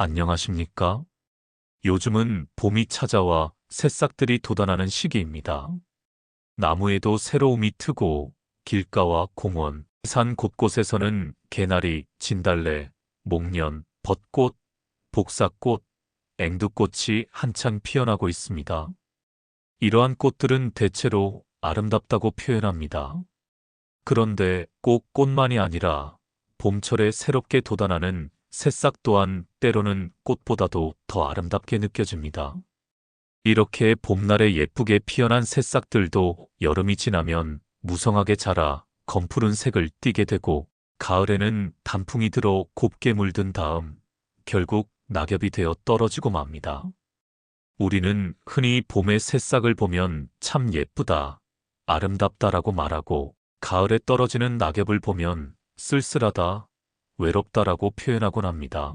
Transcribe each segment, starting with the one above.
안녕하십니까? 요즘은 봄이 찾아와 새싹들이 돋아나는 시기입니다. 나무에도 새로움이 트고 길가와 공원, 산 곳곳에서는 개나리, 진달래, 목련, 벚꽃, 복사꽃, 앵두꽃이 한창 피어나고 있습니다. 이러한 꽃들은 대체로 아름답다고 표현합니다. 그런데 꼭 꽃만이 아니라 봄철에 새롭게 돋아나는 새싹 또한 때로는 꽃보다도 더 아름답게 느껴집니다. 이렇게 봄날에 예쁘게 피어난 새싹들도 여름이 지나면 무성하게 자라 검푸른 색을 띠게 되고 가을에는 단풍이 들어 곱게 물든 다음 결국 낙엽이 되어 떨어지고 맙니다. 우리는 흔히 봄의 새싹을 보면 참 예쁘다, 아름답다라고 말하고 가을에 떨어지는 낙엽을 보면 쓸쓸하다, 외롭다라고 표현하곤 합니다.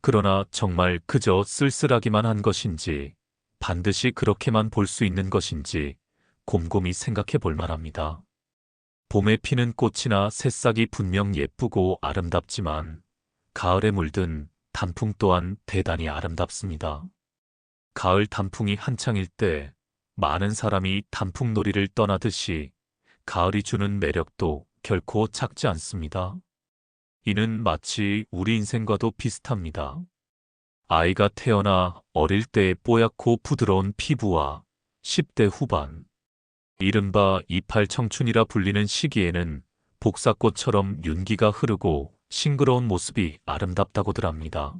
그러나 정말 그저 쓸쓸하기만 한 것인지 반드시 그렇게만 볼 수 있는 것인지 곰곰이 생각해 볼 만합니다. 봄에 피는 꽃이나 새싹이 분명 예쁘고 아름답지만 가을에 물든 단풍 또한 대단히 아름답습니다. 가을 단풍이 한창일 때 많은 사람이 단풍놀이를 떠나듯이 가을이 주는 매력도 결코 작지 않습니다. 이는 마치 우리 인생과도 비슷합니다. 아이가 태어나 어릴 때의 뽀얗고 부드러운 피부와 10대 후반, 이른바 이팔 청춘이라 불리는 시기에는 복사꽃처럼 윤기가 흐르고 싱그러운 모습이 아름답다고들 합니다.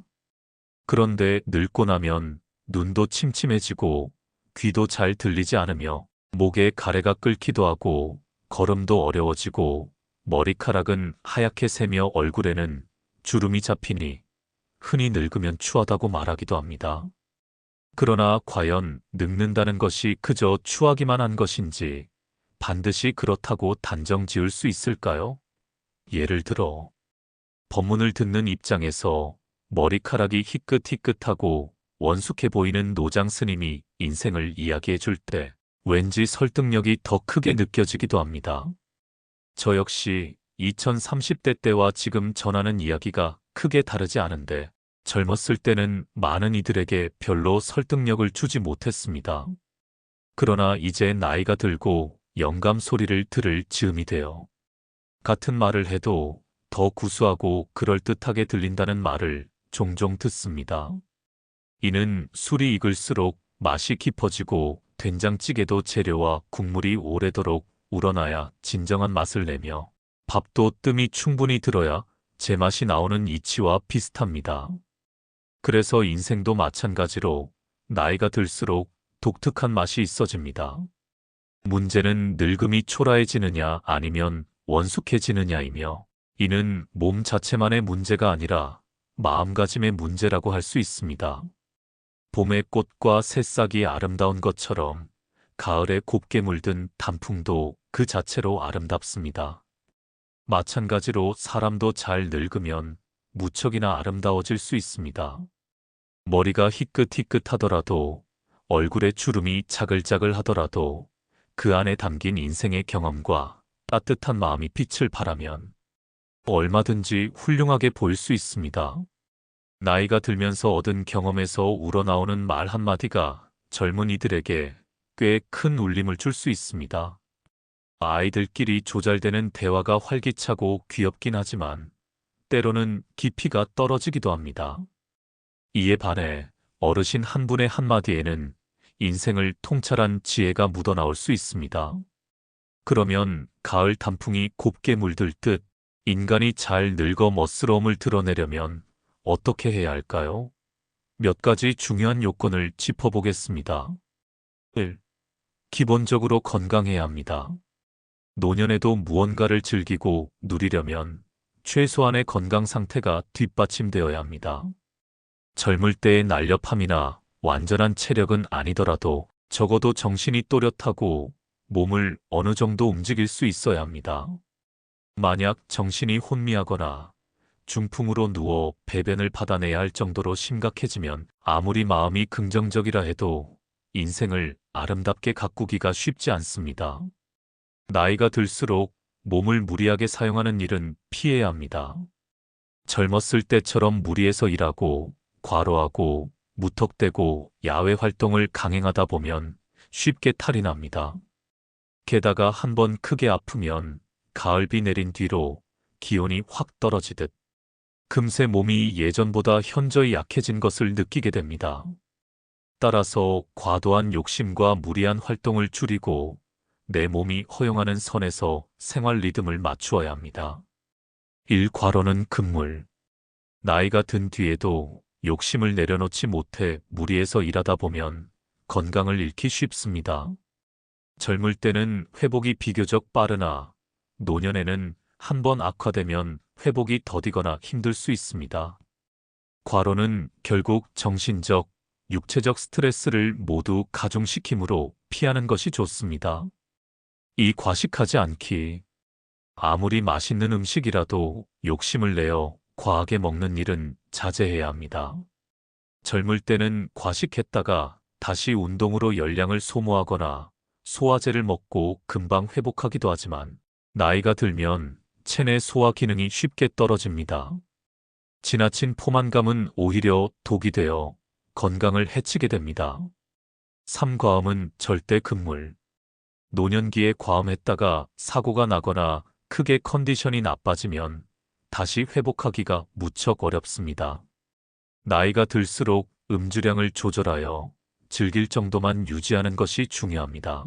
그런데 늙고 나면 눈도 침침해지고 귀도 잘 들리지 않으며 목에 가래가 끓기도 하고 걸음도 어려워지고 머리카락은 하얗게 새며 얼굴에는 주름이 잡히니 흔히 늙으면 추하다고 말하기도 합니다. 그러나 과연 늙는다는 것이 그저 추하기만 한 것인지 반드시 그렇다고 단정 지을 수 있을까요? 예를 들어 법문을 듣는 입장에서 머리카락이 희끗희끗하고 원숙해 보이는 노장 스님이 인생을 이야기해 줄 때 왠지 설득력이 더 크게 느껴지기도 합니다. 저 역시 2030대 때와 지금 전하는 이야기가 크게 다르지 않은데 젊었을 때는 많은 이들에게 별로 설득력을 주지 못했습니다. 그러나 이제 나이가 들고 영감 소리를 들을 즈음이 되어 같은 말을 해도 더 구수하고 그럴듯하게 들린다는 말을 종종 듣습니다. 이는 술이 익을수록 맛이 깊어지고 된장찌개도 재료와 국물이 오래도록 우러나야 진정한 맛을 내며 밥도 뜸이 충분히 들어야 제맛이 나오는 이치와 비슷합니다. 그래서 인생도 마찬가지로 나이가 들수록 독특한 맛이 있어집니다. 문제는 늙음이 초라해지느냐 아니면 원숙해지느냐이며 이는 몸 자체만의 문제가 아니라 마음가짐의 문제라고 할 수 있습니다. 봄의 꽃과 새싹이 아름다운 것처럼 가을에 곱게 물든 단풍도 그 자체로 아름답습니다. 마찬가지로 사람도 잘 늙으면 무척이나 아름다워질 수 있습니다. 머리가 희끗희끗하더라도 얼굴에 주름이 자글자글 하더라도 그 안에 담긴 인생의 경험과 따뜻한 마음이 빛을 발하면 얼마든지 훌륭하게 보일 수 있습니다. 나이가 들면서 얻은 경험에서 우러나오는 말 한마디가 젊은이들에게 꽤 큰 울림을 줄 수 있습니다. 아이들끼리 조잘되는 대화가 활기차고 귀엽긴 하지만 때로는 깊이가 떨어지기도 합니다. 이에 반해 어르신 한 분의 한마디에는 인생을 통찰한 지혜가 묻어나올 수 있습니다. 그러면 가을 단풍이 곱게 물들 듯 인간이 잘 늙어 멋스러움을 드러내려면 어떻게 해야 할까요? 몇 가지 중요한 요건을 짚어보겠습니다. 1. 기본적으로 건강해야 합니다. 노년에도 무언가를 즐기고 누리려면 최소한의 건강 상태가 뒷받침되어야 합니다. 젊을 때의 날렵함이나 완전한 체력은 아니더라도 적어도 정신이 또렷하고 몸을 어느 정도 움직일 수 있어야 합니다. 만약 정신이 혼미하거나 중풍으로 누워 배변을 받아내야 할 정도로 심각해지면 아무리 마음이 긍정적이라 해도 인생을 아름답게 가꾸기가 쉽지 않습니다. 나이가 들수록 몸을 무리하게 사용하는 일은 피해야 합니다. 젊었을 때처럼 무리해서 일하고 과로하고 무턱대고 야외 활동을 강행하다 보면 쉽게 탈이 납니다. 게다가 한 번 크게 아프면 가을비 내린 뒤로 기온이 확 떨어지듯 금세 몸이 예전보다 현저히 약해진 것을 느끼게 됩니다. 따라서 과도한 욕심과 무리한 활동을 줄이고 내 몸이 허용하는 선에서 생활 리듬을 맞추어야 합니다. 1. 과로는 금물. 나이가 든 뒤에도 욕심을 내려놓지 못해 무리해서 일하다 보면 건강을 잃기 쉽습니다. 젊을 때는 회복이 비교적 빠르나 노년에는 한 번 악화되면 회복이 더디거나 힘들 수 있습니다. 과로는 결국 정신적, 육체적 스트레스를 모두 가중시키므로 피하는 것이 좋습니다. 이 과식하지 않기. 아무리 맛있는 음식이라도 욕심을 내어 과하게 먹는 일은 자제해야 합니다. 젊을 때는 과식했다가 다시 운동으로 열량을 소모하거나 소화제를 먹고 금방 회복하기도 하지만 나이가 들면 체내 소화 기능이 쉽게 떨어집니다. 지나친 포만감은 오히려 독이 되어 건강을 해치게 됩니다. 삼과음은 절대 금물. 노년기에 과음했다가 사고가 나거나 크게 컨디션이 나빠지면 다시 회복하기가 무척 어렵습니다. 나이가 들수록 음주량을 조절하여 즐길 정도만 유지하는 것이 중요합니다.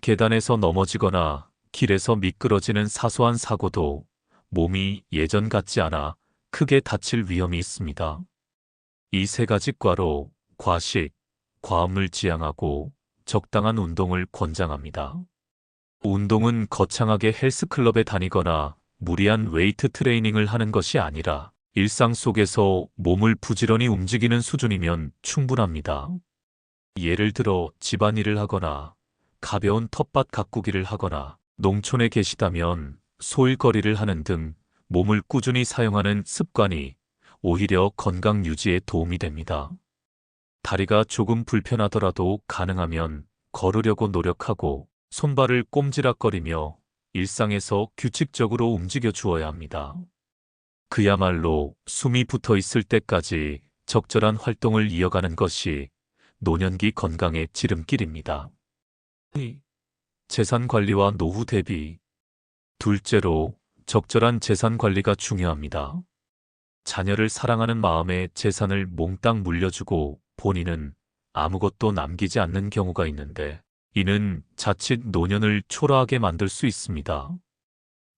계단에서 넘어지거나 길에서 미끄러지는 사소한 사고도 몸이 예전 같지 않아 크게 다칠 위험이 있습니다. 이 세 가지 과로 과식, 과음을 지양하고 적당한 운동을 권장합니다. 운동은 거창하게 헬스클럽에 다니거나 무리한 웨이트 트레이닝을 하는 것이 아니라 일상 속에서 몸을 부지런히 움직이는 수준이면 충분합니다. 예를 들어 집안일을 하거나 가벼운 텃밭 가꾸기를 하거나 농촌에 계시다면 소일거리를 하는 등 몸을 꾸준히 사용하는 습관이 오히려 건강 유지에 도움이 됩니다. 다리가 조금 불편하더라도 가능하면 걸으려고 노력하고 손발을 꼼지락거리며 일상에서 규칙적으로 움직여 주어야 합니다. 그야말로 숨이 붙어 있을 때까지 적절한 활동을 이어가는 것이 노년기 건강의 지름길입니다. 재산 관리와 노후 대비. 둘째로 적절한 재산 관리가 중요합니다. 자녀를 사랑하는 마음에 재산을 몽땅 물려주고 본인은 아무것도 남기지 않는 경우가 있는데 이는 자칫 노년을 초라하게 만들 수 있습니다.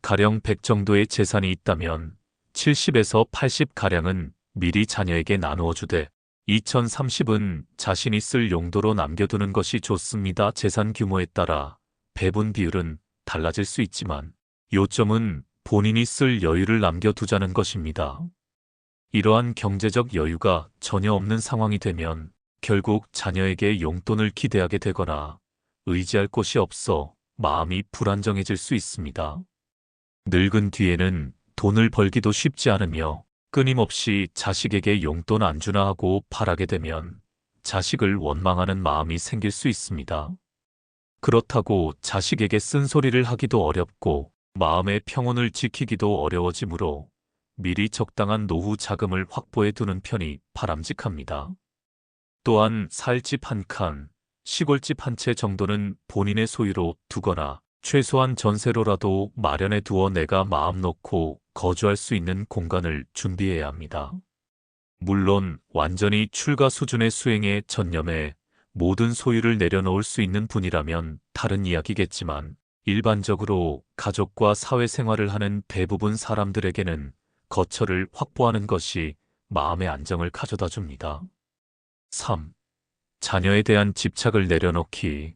가령 100 정도의 재산이 있다면 70에서 80가량은 미리 자녀에게 나누어 주되 2030은 자신이 쓸 용도로 남겨두는 것이 좋습니다. 재산 규모에 따라 배분 비율은 달라질 수 있지만 요점은 본인이 쓸 여유를 남겨두자는 것입니다. 이러한 경제적 여유가 전혀 없는 상황이 되면 결국 자녀에게 용돈을 기대하게 되거나 의지할 곳이 없어 마음이 불안정해질 수 있습니다. 늙은 뒤에는 돈을 벌기도 쉽지 않으며 끊임없이 자식에게 용돈 안 주나 하고 바라게 되면 자식을 원망하는 마음이 생길 수 있습니다. 그렇다고 자식에게 쓴소리를 하기도 어렵고 마음의 평온을 지키기도 어려워지므로 미리 적당한 노후 자금을 확보해 두는 편이 바람직합니다. 또한 살집 한 칸, 시골집 한 채 정도는 본인의 소유로 두거나 최소한 전세로라도 마련해 두어 내가 마음 놓고 거주할 수 있는 공간을 준비해야 합니다. 물론 완전히 출가 수준의 수행에 전념해 모든 소유를 내려놓을 수 있는 분이라면 다른 이야기겠지만 일반적으로 가족과 사회생활을 하는 대부분 사람들에게는 거처를 확보하는 것이 마음의 안정을 가져다 줍니다. 3. 자녀에 대한 집착을 내려놓기.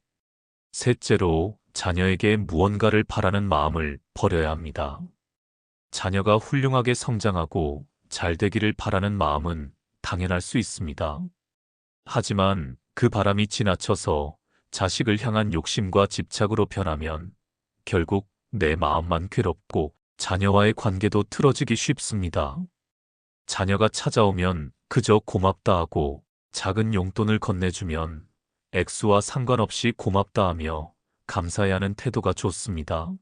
셋째로 자녀에게 무언가를 바라는 마음을 버려야 합니다. 자녀가 훌륭하게 성장하고 잘 되기를 바라는 마음은 당연할 수 있습니다. 하지만 그 바람이 지나쳐서 자식을 향한 욕심과 집착으로 변하면 결국 내 마음만 괴롭고 자녀와의 관계도 틀어지기 쉽습니다. 자녀가 찾아오면 그저 고맙다 하고 작은 용돈을 건네주면 액수와 상관없이 고맙다 하며 감사해야 하는 태도가 좋습니다.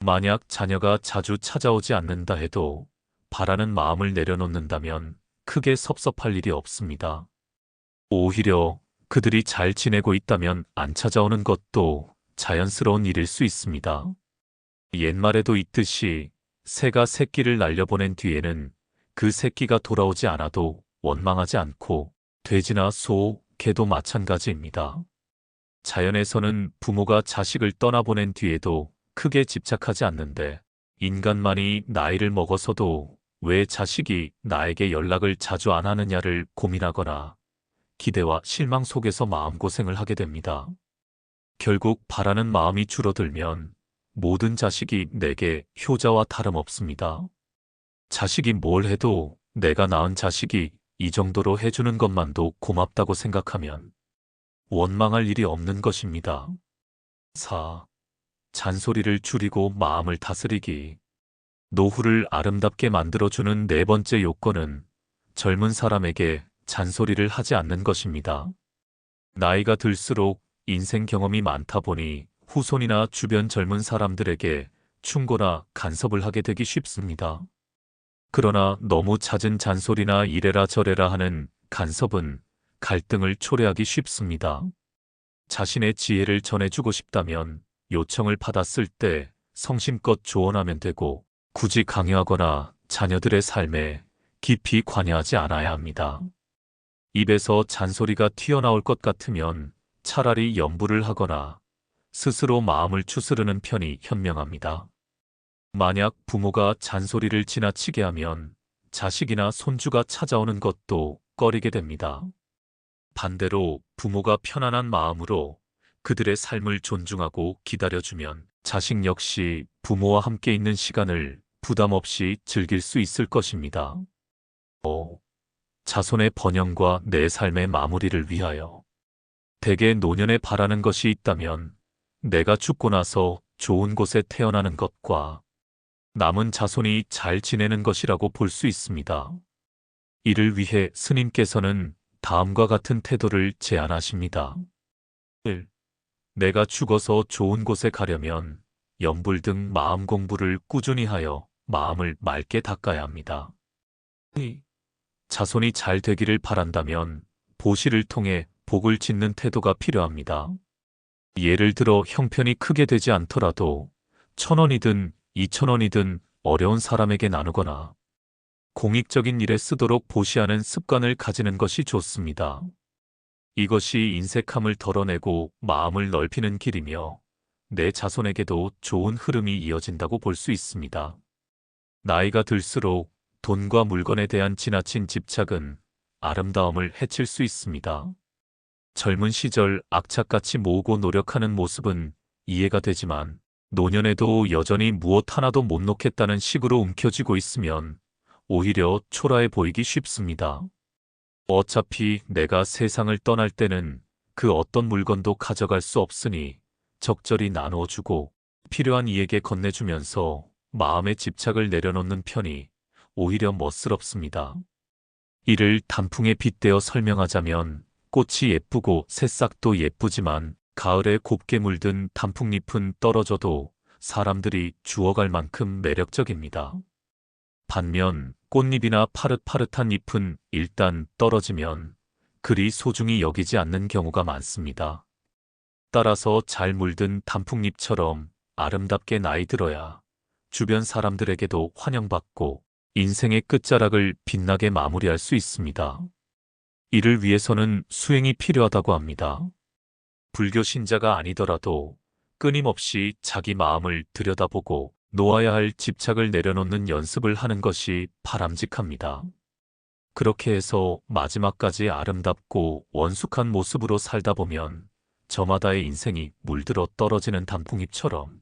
만약 자녀가 자주 찾아오지 않는다 해도 바라는 마음을 내려놓는다면 크게 섭섭할 일이 없습니다. 오히려 그들이 잘 지내고 있다면 안 찾아오는 것도 자연스러운 일일 수 있습니다. 옛말에도 있듯이 새가 새끼를 날려보낸 뒤에는 그 새끼가 돌아오지 않아도 원망하지 않고 돼지나 소, 개도 마찬가지입니다. 자연에서는 부모가 자식을 떠나보낸 뒤에도 크게 집착하지 않는데 인간만이 나이를 먹어서도 왜 자식이 나에게 연락을 자주 안 하느냐를 고민하거나 기대와 실망 속에서 마음고생을 하게 됩니다. 결국 바라는 마음이 줄어들면 모든 자식이 내게 효자와 다름없습니다. 자식이 뭘 해도 내가 낳은 자식이 이 정도로 해주는 것만도 고맙다고 생각하면 원망할 일이 없는 것입니다. 4. 잔소리를 줄이고 마음을 다스리기. 노후를 아름답게 만들어주는 네 번째 요건은 젊은 사람에게 잔소리를 하지 않는 것입니다. 나이가 들수록 인생 경험이 많다 보니 후손이나 주변 젊은 사람들에게 충고나 간섭을 하게 되기 쉽습니다. 그러나 너무 잦은 잔소리나 이래라 저래라 하는 간섭은 갈등을 초래하기 쉽습니다. 자신의 지혜를 전해주고 싶다면 요청을 받았을 때 성심껏 조언하면 되고 굳이 강요하거나 자녀들의 삶에 깊이 관여하지 않아야 합니다. 입에서 잔소리가 튀어나올 것 같으면 차라리 염불을 하거나 스스로 마음을 추스르는 편이 현명합니다. 만약 부모가 잔소리를 지나치게 하면 자식이나 손주가 찾아오는 것도 꺼리게 됩니다. 반대로 부모가 편안한 마음으로 그들의 삶을 존중하고 기다려주면 자식 역시 부모와 함께 있는 시간을 부담 없이 즐길 수 있을 것입니다. 5. 자손의 번영과 내 삶의 마무리를 위하여 대개 노년에 바라는 것이 있다면 내가 죽고 나서 좋은 곳에 태어나는 것과 남은 자손이 잘 지내는 것이라고 볼 수 있습니다. 이를 위해 스님께서는 다음과 같은 태도를 제안하십니다. 1. 내가 죽어서 좋은 곳에 가려면 염불 등 마음 공부를 꾸준히 하여 마음을 맑게 닦아야 합니다. 2. 자손이 잘 되기를 바란다면 보시를 통해 복을 짓는 태도가 필요합니다. 예를 들어 형편이 크게 되지 않더라도 천 원이든 이천 원이든 어려운 사람에게 나누거나 공익적인 일에 쓰도록 보시하는 습관을 가지는 것이 좋습니다. 이것이 인색함을 덜어내고 마음을 넓히는 길이며 내 자손에게도 좋은 흐름이 이어진다고 볼 수 있습니다. 나이가 들수록 돈과 물건에 대한 지나친 집착은 아름다움을 해칠 수 있습니다. 젊은 시절 악착같이 모으고 노력하는 모습은 이해가 되지만 노년에도 여전히 무엇 하나도 못 놓겠다는 식으로 움켜쥐고 있으면 오히려 초라해 보이기 쉽습니다. 어차피 내가 세상을 떠날 때는 그 어떤 물건도 가져갈 수 없으니 적절히 나누어주고 필요한 이에게 건네주면서 마음의 집착을 내려놓는 편이 오히려 멋스럽습니다. 이를 단풍에 빗대어 설명하자면 꽃이 예쁘고 새싹도 예쁘지만 가을에 곱게 물든 단풍잎은 떨어져도 사람들이 주워갈 만큼 매력적입니다. 반면 꽃잎이나 파릇파릇한 잎은 일단 떨어지면 그리 소중히 여기지 않는 경우가 많습니다. 따라서 잘 물든 단풍잎처럼 아름답게 나이 들어야 주변 사람들에게도 환영받고 인생의 끝자락을 빛나게 마무리할 수 있습니다. 이를 위해서는 수행이 필요하다고 합니다. 불교 신자가 아니더라도 끊임없이 자기 마음을 들여다보고 놓아야 할 집착을 내려놓는 연습을 하는 것이 바람직합니다. 그렇게 해서 마지막까지 아름답고 원숙한 모습으로 살다 보면 저마다의 인생이 물들어 떨어지는 단풍잎처럼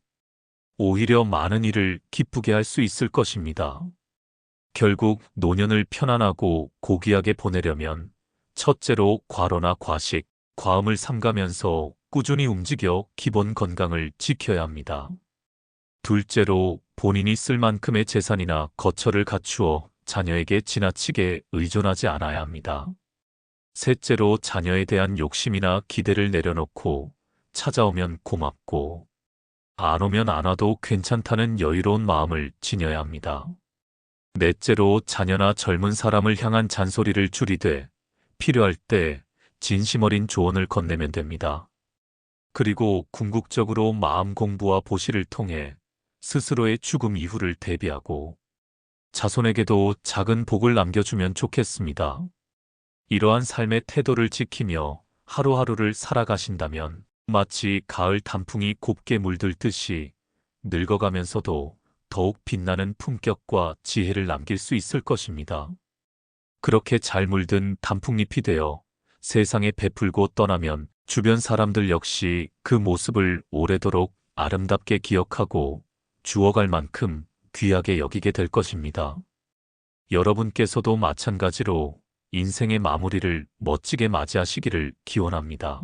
오히려 많은 일을 기쁘게 할 수 있을 것입니다. 결국 노년을 편안하고 고귀하게 보내려면 첫째로 과로나 과식, 과음을 삼가면서 꾸준히 움직여 기본 건강을 지켜야 합니다. 둘째로 본인이 쓸 만큼의 재산이나 거처를 갖추어 자녀에게 지나치게 의존하지 않아야 합니다. 셋째로 자녀에 대한 욕심이나 기대를 내려놓고 찾아오면 고맙고 안 오면 안 와도 괜찮다는 여유로운 마음을 지녀야 합니다. 넷째로 자녀나 젊은 사람을 향한 잔소리를 줄이되 필요할 때 진심 어린 조언을 건네면 됩니다. 그리고 궁극적으로 마음 공부와 보시를 통해 스스로의 죽음 이후를 대비하고 자손에게도 작은 복을 남겨주면 좋겠습니다. 이러한 삶의 태도를 지키며 하루하루를 살아가신다면 마치 가을 단풍이 곱게 물들듯이 늙어가면서도 더욱 빛나는 품격과 지혜를 남길 수 있을 것입니다. 그렇게 잘 물든 단풍잎이 되어 세상에 베풀고 떠나면 주변 사람들 역시 그 모습을 오래도록 아름답게 기억하고 주어갈 만큼 귀하게 여기게 될 것입니다. 여러분께서도 마찬가지로 인생의 마무리를 멋지게 맞이하시기를 기원합니다.